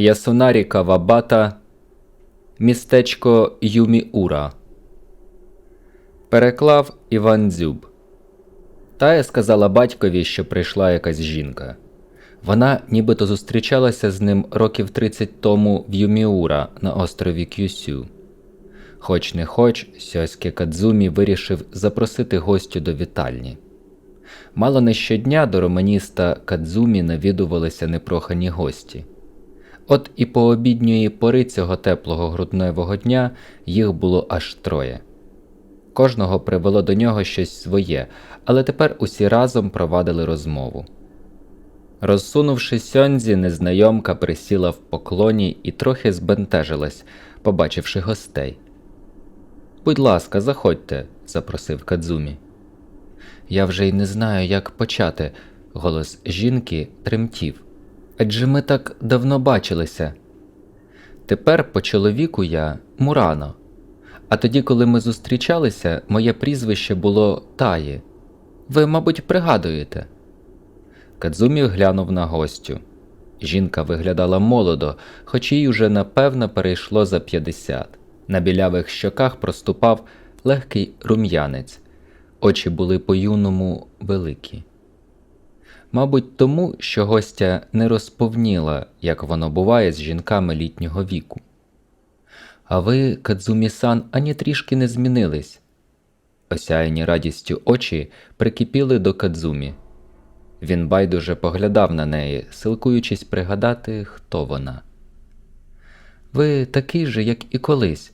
Ясунарі Кавабата, містечко Юміура. Переклав Іван Дзюб. Тая сказала батькові, що прийшла якась жінка. Вона нібито зустрічалася з ним років 30 тому в Юміура на острові Кюсю. Хоч не хоч, Сьоське Кадзумі вирішив запросити гостю до вітальні. Мало не щодня до романіста Кадзумі навідувалися непрохані гості. От і по обідньої пори цього теплого грудневого дня їх було аж троє. Кожного привело до нього щось своє, але тепер усі разом провадили розмову. Розсунувши сьонзі, незнайомка присіла в поклоні і трохи збентежилась, побачивши гостей. Будь ласка, заходьте, запросив Кадзумі. Я вже й не знаю, як почати. Голос жінки тремтів. Адже ми так давно бачилися. Тепер по чоловіку я Мурано. А тоді, коли ми зустрічалися, моє прізвище було Таї. Ви, мабуть, пригадуєте. Кадзумі глянув на гостю. Жінка виглядала молодо, хоч їй уже напевно перейшло за 50. На білявих щоках проступав легкий рум'янець, очі були по-юному великі. Мабуть, тому, що гостя не розповніла, як воно буває з жінками літнього віку. А ви, Кадзумі-сан, ані трішки не змінились. Осяяні радістю очі прикипіли до Кадзумі. Він байдуже поглядав на неї, силкуючись пригадати, хто вона. Ви такий же, як і колись.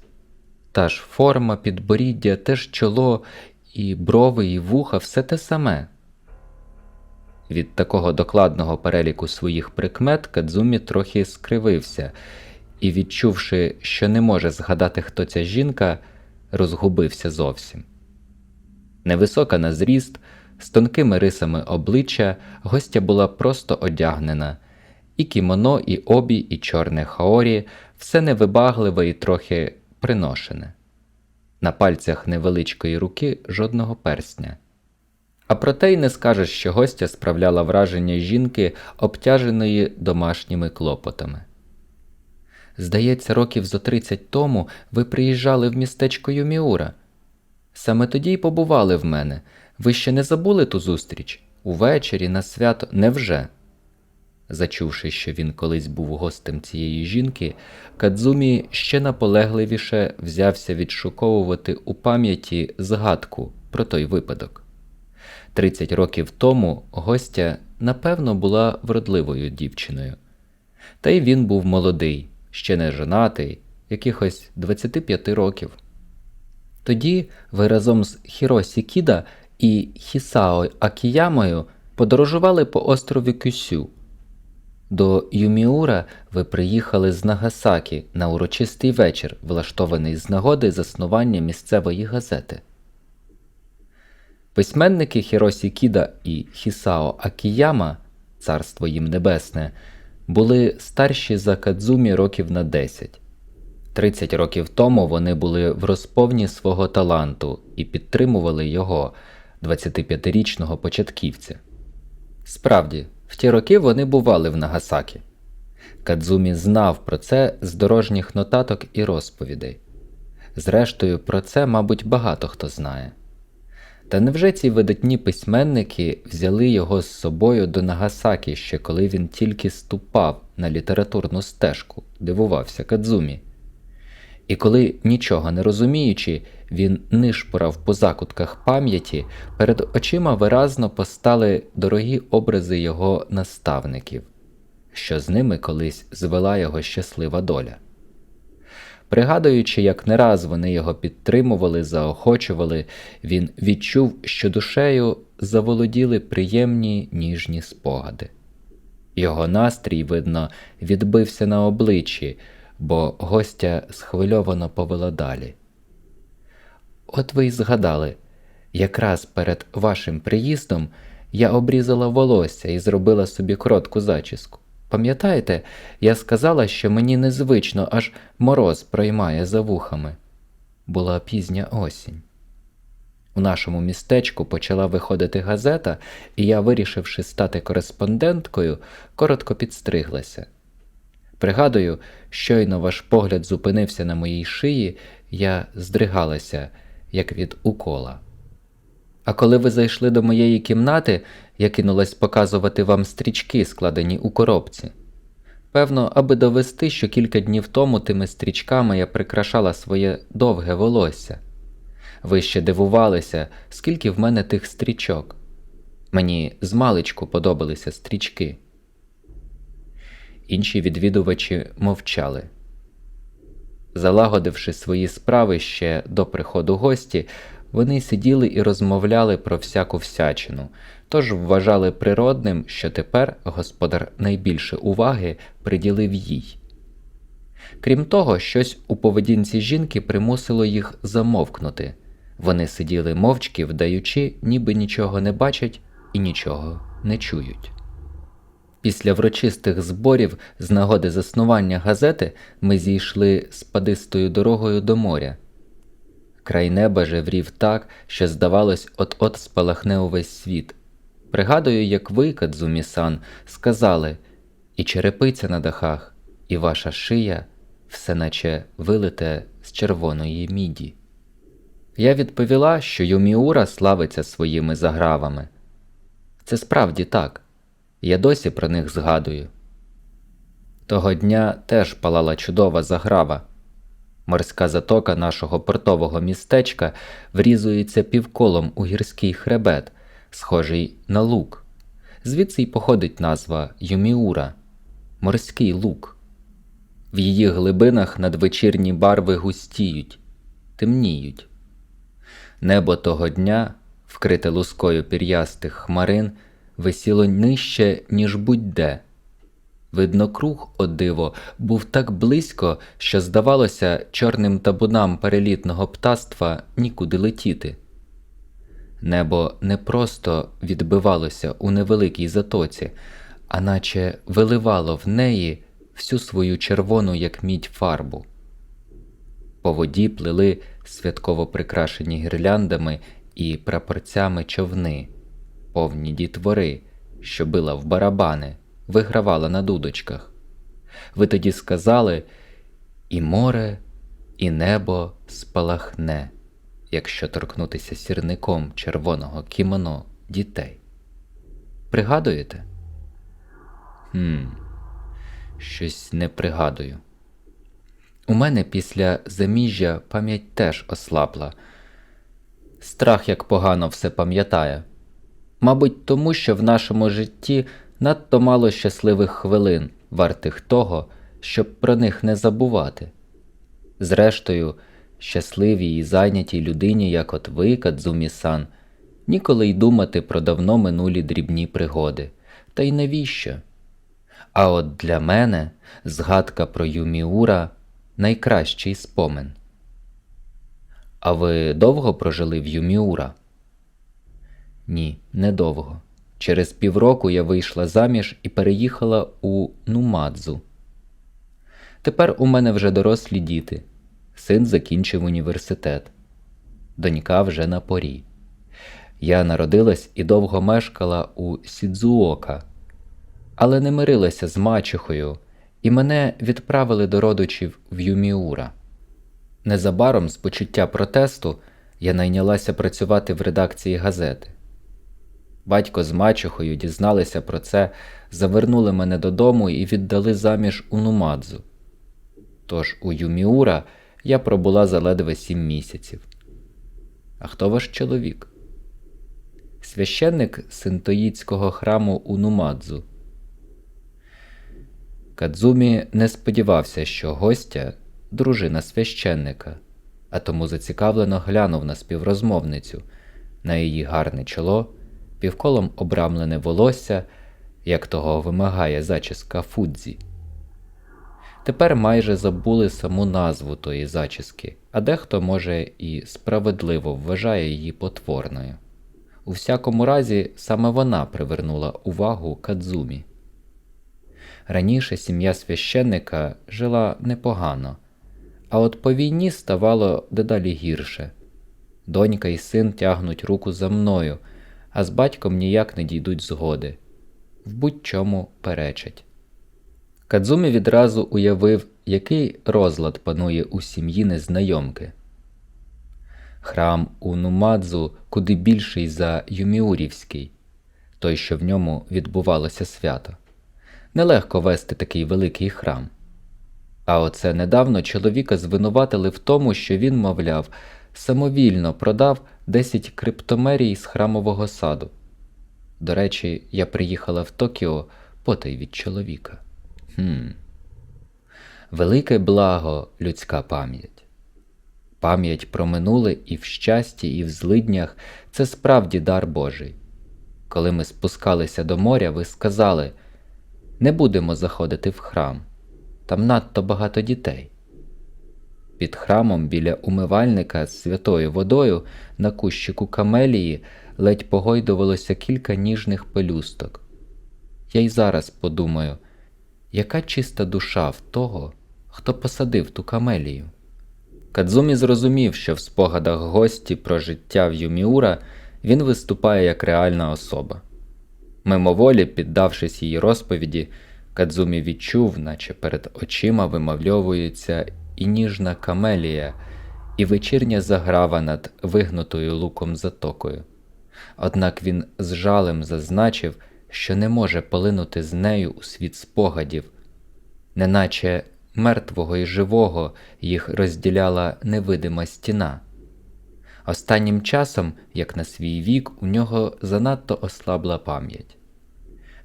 Та ж форма, підборіддя, те ж чоло, і брови, і вуха, все те саме. Від такого докладного переліку своїх прикмет Кадзумі трохи скривився і, відчувши, що не може згадати, хто ця жінка, розгубився зовсім. Невисока на зріст, з тонкими рисами обличчя, гостя була просто одягнена, і кімоно, і обі, і чорне хаорі, все невибагливе і трохи приношене. На пальцях невеличкої руки жодного персня. А проте й не скажеш, що гостя справляла враження жінки, обтяженої домашніми клопотами. Здається, років зо тридцять тому ви приїжджали в містечко Юміура. Саме тоді й побували в мене. Ви ще не забули ту зустріч? Увечері на свято невже? Зачувши, що він колись був гостем цієї жінки, Кадзумі ще наполегливіше взявся відшуковувати у пам'яті згадку про той випадок. Тридцять років тому гостя, напевно, була вродливою дівчиною. Та й він був молодий, ще не женатий, якихось 25 років. Тоді ви разом з Хіросі Кіда і Хісао Акіямою подорожували по острові Кюсю. До Юміура ви приїхали з Нагасакі на урочистий вечір, влаштований з нагоди заснування місцевої газети. Письменники Хіросі Кіда і Хісао Акіяма, царство їм небесне, були старші за Кадзумі років на 10. 30 років тому вони були в розповні свого таланту і підтримували його, 25-річного початківця. Справді, в ті роки вони бували в Нагасакі. Кадзумі знав про це з дорожніх нотаток і розповідей. Зрештою, про це, мабуть, багато хто знає. Та невже ці видатні письменники взяли його з собою до Нагасакі ще коли він тільки ступав на літературну стежку, дивувався Кадзумі. І коли, нічого не розуміючи, він нишпорав по закутках пам'яті, перед очима виразно постали дорогі образи його наставників, що з ними колись звела його щаслива доля. Пригадуючи, як не раз вони його підтримували, заохочували, він відчув, що душею заволоділи приємні ніжні спогади. Його настрій, видно, відбився на обличчі, бо гостя схвильовано повела далі. От ви й згадали, якраз перед вашим приїздом я обрізала волосся і зробила собі коротку зачіску. Пам'ятаєте, я сказала, що мені незвично аж мороз проймає за вухами. Була пізня осінь. У нашому містечку почала виходити газета, і я, вирішивши стати кореспонденткою, коротко підстриглася. Пригадую, щойно ваш погляд зупинився на моїй шиї, я здригалася, як від укола. А коли ви зайшли до моєї кімнати, я кинулась показувати вам стрічки, складені у коробці. Певно, аби довести, що кілька днів тому тими стрічками я прикрашала своє довге волосся. Ви ще дивувалися, скільки в мене тих стрічок. Мені змалечку подобалися стрічки. Інші відвідувачі мовчали. Залагодивши свої справи ще до приходу гості, вони сиділи і розмовляли про всяку всячину, тож вважали природним, що тепер господар найбільше уваги приділив їй. Крім того, щось у поведінці жінки примусило їх замовкнути. Вони сиділи мовчки, вдаючи, ніби нічого не бачать і нічого не чують. Після врочистих зборів з нагоди заснування газети ми зійшли спадистою дорогою до моря. Край неба жеврів так, що, здавалось, от-от спалахне увесь світ. Пригадую, як ви, Кадзумі-сан, сказали і черепиця на дахах, і ваша шия все наче вилите з червоної міді. Я відповіла, що Юміура славиться своїми загравами. Це справді так. Я досі про них згадую. Того дня теж палала чудова заграва. Морська затока нашого портового містечка врізується півколом у гірський хребет, схожий на лук. Звідси й походить назва Юміура морський лук. В її глибинах надвечірні барви густіють, темніють. Небо того дня, вкрите лускою пір'ястих хмарин, висіло нижче, ніж будь-де. Видно, круг, о диво, був так близько, що, здавалося, чорним табунам перелітного птаства нікуди летіти. Небо не просто відбивалося у невеликій затоці, а наче виливало в неї всю свою червону, як мідь фарбу. По воді плили святково прикрашені гірляндами і прапорцями човни, повні дітвори, що била в барабани, вигравала на дудочках. Ви тоді сказали і море, і небо спалахне, якщо торкнутися сірником червоного кімоно дітей. Пригадуєте? Хм, щось не пригадую. У мене після заміжжя пам'ять теж ослабла. Страх як погано все пам'ятає. Мабуть, тому що в нашому житті надто мало щасливих хвилин, вартих того, щоб про них не забувати. Зрештою, щасливій і зайнятій людині, як от ви, Кадзумі-сан, ніколи й думати про давно минулі дрібні пригоди. Та й навіщо? А от для мене згадка про Юміура найкращий спомин. А ви довго прожили в Юміура? Ні, недовго. Через півроку я вийшла заміж і переїхала у Нумадзу. Тепер у мене вже дорослі діти. Син закінчив університет, донька вже на порі. Я народилась і довго мешкала у Сідзуока, але не мирилася з мачехою, і мене відправили до родичів в Юміура. Незабаром, з почуття протесту, я найнялася працювати в редакції газети. Батько з мачехою дізналися про це, завернули мене додому і віддали заміж у Нумадзу. Тож у Юміура я пробула заледве сім місяців. А хто ваш чоловік? Священник синтоїдського храму у Нумадзу. Кадзумі не сподівався, що гостя дружина священника, а тому зацікавлено глянув на співрозмовницю, на її гарне чоло, півколом обрамлене волосся, як того вимагає зачіска Фудзі. Тепер майже забули саму назву тої зачіски, а дехто, може, і справедливо вважає її потворною. У всякому разі, саме вона привернула увагу Кадзумі. Раніше сім'я священника жила непогано, а от по війні ставало дедалі гірше. Донька і син тягнуть руку за мною, а з батьком ніяк не дійдуть згоди, в будь-чому перечать. Кадзумі відразу уявив, який розлад панує у сім'ї незнайомки. Храм у Нумадзу куди більший за Юміурівський, той, що в ньому відбувалося свято. Нелегко вести такий великий храм. А оце недавно чоловіка звинуватили в тому, що він, мовляв, самовільно продав 10 криптомерій з храмового саду. До речі, я приїхала в Токіо потай від чоловіка. Хм. Велике благо людська пам'ять. Пам'ять про минуле і в щасті, і в злиднях це справді дар Божий. Коли ми спускалися до моря, ви сказали не будемо заходити в храм, там надто багато дітей. Під храмом біля умивальника з святою водою на кущику камелії ледь погойдувалося кілька ніжних пелюсток. Я й зараз подумаю, яка чиста душа в того, хто посадив ту камелію. Кадзумі зрозумів, що в спогадах гості про життя в Юміура він виступає як реальна особа. Мимоволі, піддавшись її розповіді, Кадзумі відчув, наче перед очима вимовльовується і ніжна камелія, і вечірня заграва над вигнутою луком затокою. Однак він з жалем зазначив, що не може полинути з нею у світ спогадів, неначе мертвого і живого їх розділяла невидима стіна. Останнім часом, як на свій вік, у нього занадто ослабла пам'ять.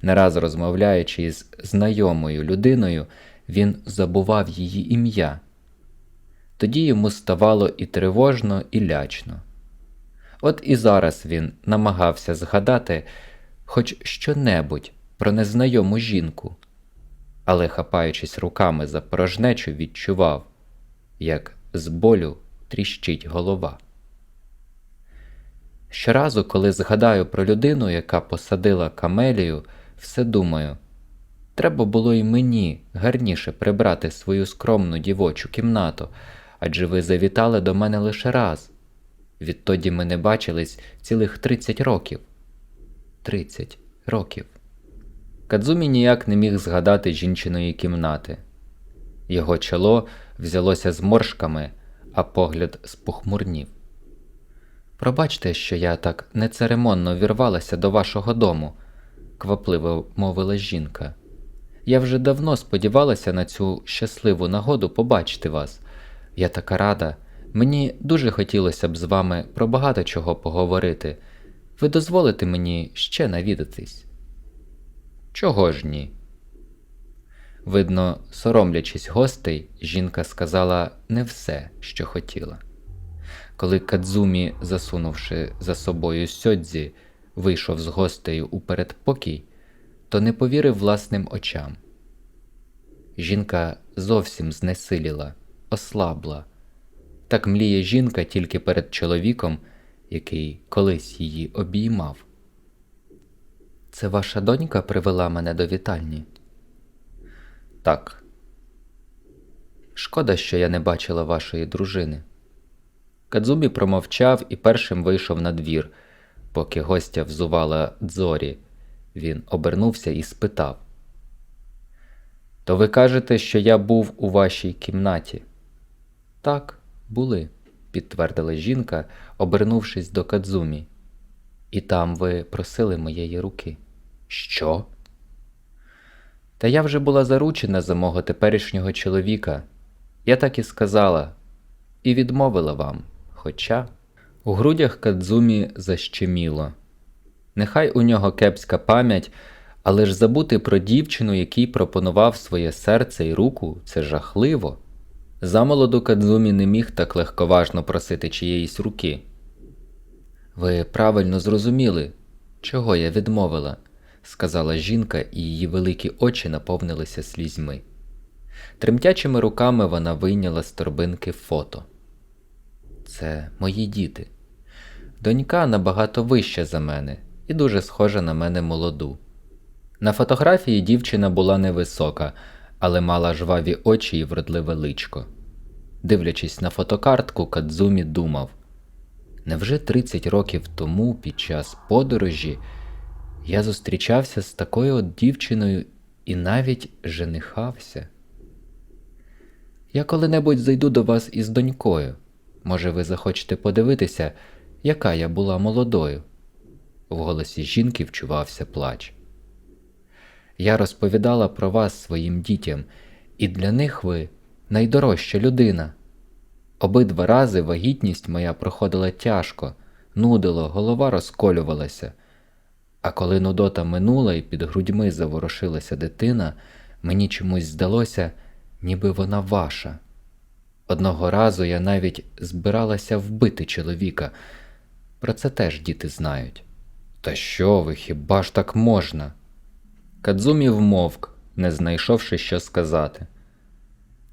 Не раз розмовляючи із знайомою людиною, він забував її ім'я. Тоді йому ставало і тривожно, і лячно. От і зараз він намагався згадати хоч щонебудь про незнайому жінку, але, хапаючись руками за порожнечу, відчував, як з болю тріщить голова. Щоразу, коли згадаю про людину, яка посадила камелію, все думаю, треба було й мені гарніше прибрати свою скромну дівочу кімнату, адже ви завітали до мене лише раз. Відтоді ми не бачились цілих 30 років. 30 років. Кадзумі ніяк не міг згадати жінчиної кімнати. Його чоло взялося зморшками, а погляд спохмурнів. Пробачте, що я так нецеремонно вірвалася до вашого дому, квапливо мовила жінка. Я вже давно сподівалася на цю щасливу нагоду побачити вас. Я така рада. Мені дуже хотілося б з вами про багато чого поговорити. Ви дозволите мені ще навідатись? Чого ж ні? Видно, соромлячись гостей, жінка сказала не все, що хотіла. Коли Кадзумі, засунувши за собою сьодзі, вийшов з гостею у передпокій, то не повірив власним очам. Жінка зовсім знесиліла, ослабла. Так мліє жінка тільки перед чоловіком, який колись її обіймав. Це ваша донька привела мене до вітальні? Так. Шкода, що я не бачила вашої дружини. Кадзумі промовчав і першим вийшов на двір, поки гостя взувала дзорі. Він обернувся і спитав: То ви кажете, що я був у вашій кімнаті? Так, були, підтвердила жінка, обернувшись до Кадзумі. І там ви просили моєї руки. Що? Та я вже була заручена за мого теперішнього чоловіка. Я так і сказала, і відмовила вам. Хоча у грудях Кадзумі защеміло. Нехай у нього кепська пам'ять, але ж забути про дівчину, який пропонував своє серце і руку, це жахливо. Замолоду Кадзумі не міг так легковажно просити чиєїсь руки. Ви правильно зрозуміли, чого я відмовила, сказала жінка, і її великі очі наповнилися слізьми. Тремтячими руками вона вийняла з торбинки фото. Це мої діти. Донька набагато вища за мене і дуже схожа на мене молоду. На фотографії дівчина була невисока, але мала жваві очі і вродливе личко. Дивлячись на фотокартку, Кадзумі думав невже 30 років тому, під час подорожі, я зустрічався з такою от дівчиною і навіть женихався. Я коли-небудь зайду до вас із донькою. Може, ви захочете подивитися, яка я була молодою. В голосі жінки вчувався плач. Я розповідала про вас своїм дітям, і для них ви найдорожча людина. Обидва рази вагітність моя проходила тяжко, нудило, голова розколювалася. А коли нудота минула і під грудьми заворушилася дитина, мені чомусь здалося, ніби вона ваша. Одного разу я навіть збиралася вбити чоловіка. Про це теж діти знають. Та що ви, хіба ж так можна? Кадзумі вмовк, не знайшовши що сказати.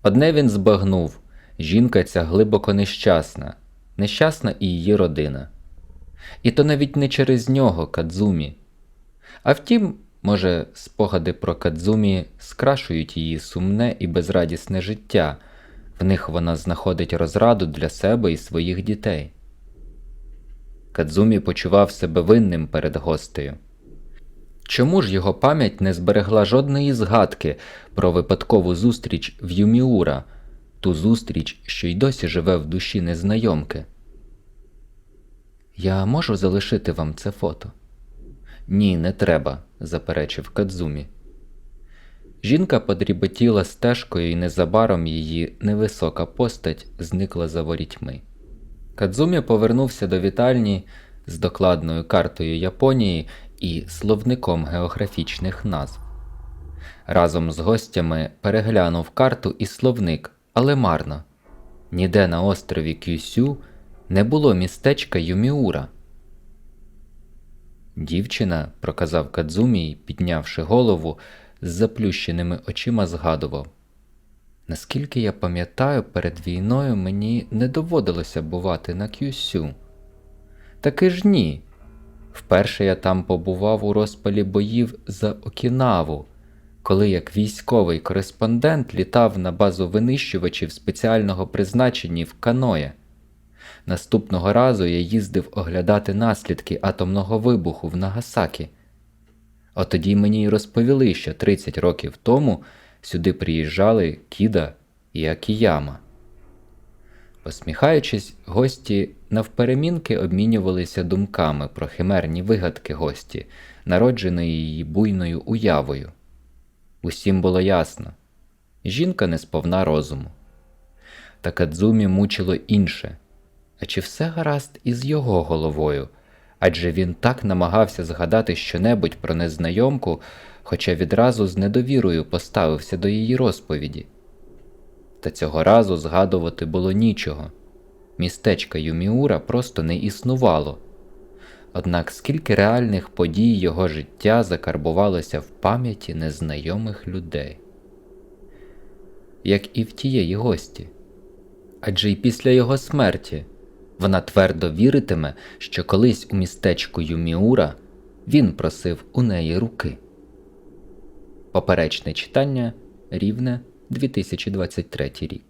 Одне він збагнув жінка ця глибоко нещасна, нещасна і її родина. І то навіть не через нього Кадзумі. А втім, може, спогади про Кадзумі скрашують її сумне і безрадісне життя, в них вона знаходить розраду для себе і своїх дітей. Кадзумі почував себе винним перед гостею. Чому ж його пам'ять не зберегла жодної згадки про випадкову зустріч в Юміура, ту зустріч, що й досі живе в душі незнайомки? Я можу залишити вам це фото? Ні, не треба, заперечив Кадзумі. Жінка подріботіла стежкою, і незабаром її невисока постать зникла за ворітьми. Кадзумі повернувся до вітальні з докладною картою Японії і словником географічних назв. Разом з гостями переглянув карту і словник, але марно. Ніде на острові Кюсю не було містечка Юміура. Дівчина, проказав Кадзумі, й, піднявши голову, з заплющеними очима згадував. Наскільки я пам'ятаю, перед війною мені не доводилося бувати на Кюсю. Таки ж ні. Вперше я там побував у розпалі боїв за Окінаву, коли як військовий кореспондент літав на базу винищувачів спеціального призначення в Каное. Наступного разу я їздив оглядати наслідки атомного вибуху в Нагасакі. От тоді мені й розповіли, що 30 років тому сюди приїжджали Кіда і Акіяма. Посміхаючись, гості навперемінки обмінювалися думками про химерні вигадки гості, народженої її буйною уявою. Усім було ясно жінка не сповна розуму. Та Кадзумі мучило інше. А чи все гаразд із його головою? Адже він так намагався згадати щонебудь про незнайомку, хоча відразу з недовірою поставився до її розповіді. Та цього разу згадувати було нічого. Містечка Юміура просто не існувало. Однак скільки реальних подій його життя закарбувалося в пам'яті незнайомих людей, як і в тієї гості. Адже й після його смерті вона твердо віритиме, що колись у містечку Юміура він просив у неї руки. Поперечне читання рівне 2023 рік.